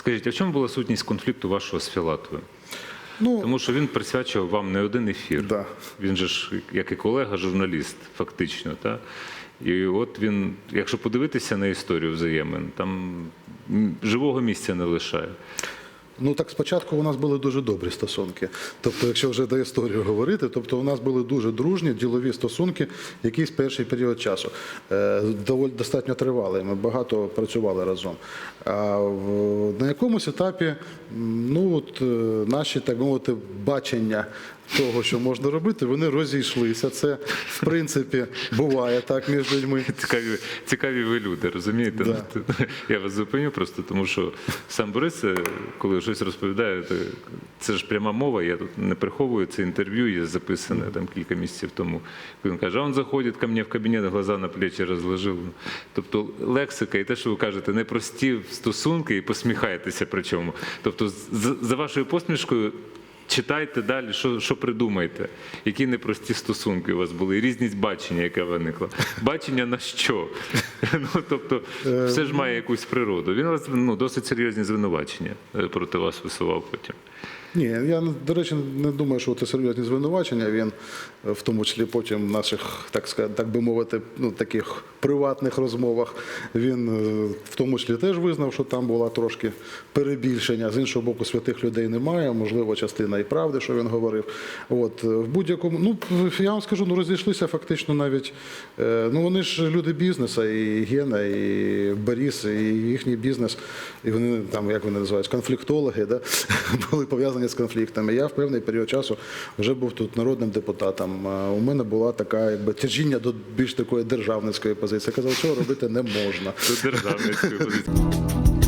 Скажіть, а в чому була сутність конфлікту вашого з Філатовим? Ну, Тому що він присвячував вам не один ефір. Да. Він же ж, як і колега, журналіст, фактично. Та? І от він, якщо подивитися на історію взаємин, там живого місця не лишає. Ну так спочатку у нас були дуже добрі стосунки. Тобто, якщо вже до історії говорити, тобто у нас були дуже дружні ділові стосунки, якийсь перший період часу. Е, доволі достатньо тривалий. Ми багато працювали разом. А на якомусь етапі, ну от е, наші, так мовити, бачення того, що можна робити, вони розійшлися. Це в принципі буває так між людьми. Цікаві, цікаві ви люди, розумієте? Да. Ну, Я вас зупиню просто, тому що сам Борис, е, коли щось розповідає, це ж пряма мова, я тут не приховую це інтерв'ю, є записане там кілька місяців тому. Він каже, а він заходить ко мені в кабінет, глаза на плечі розложив. Тобто лексика і те, що ви кажете, непрості стосунки і посміхаєтеся при чому. Тобто, за вашою посмішкою. Читайте далі, що, що придумаєте, які непрості стосунки у вас були, різність бачення, яке виникло. Бачення на що? Ну, тобто, все ж має якусь природу. Він вас ну, досить серйозні звинувачення е, проти вас висував потім. Ні, я до речі не думаю, що це серйозні звинувачення. Він е, в тому числі потім наших, так сказати, так би мовити, ну таких приватних розмовах він е, в тому числі теж визнав, що там була трошки перебільшення. З іншого боку, святих людей немає. Можливо, частина і правди, що він говорив. От е, в будь-якому, ну я вам скажу, ну розійшлися фактично навіть. Ну вони ж люди бізнесу, і Гена, і Борис, і їхній бізнес, і вони там, як вони називають, конфліктологи, да? були пов'язані з конфліктами. Я в певний період часу вже був тут народним депутатом. У мене була така якби тяжіння до більш такої державницької позиції. Я казав, що робити не можна. До державницької позиції.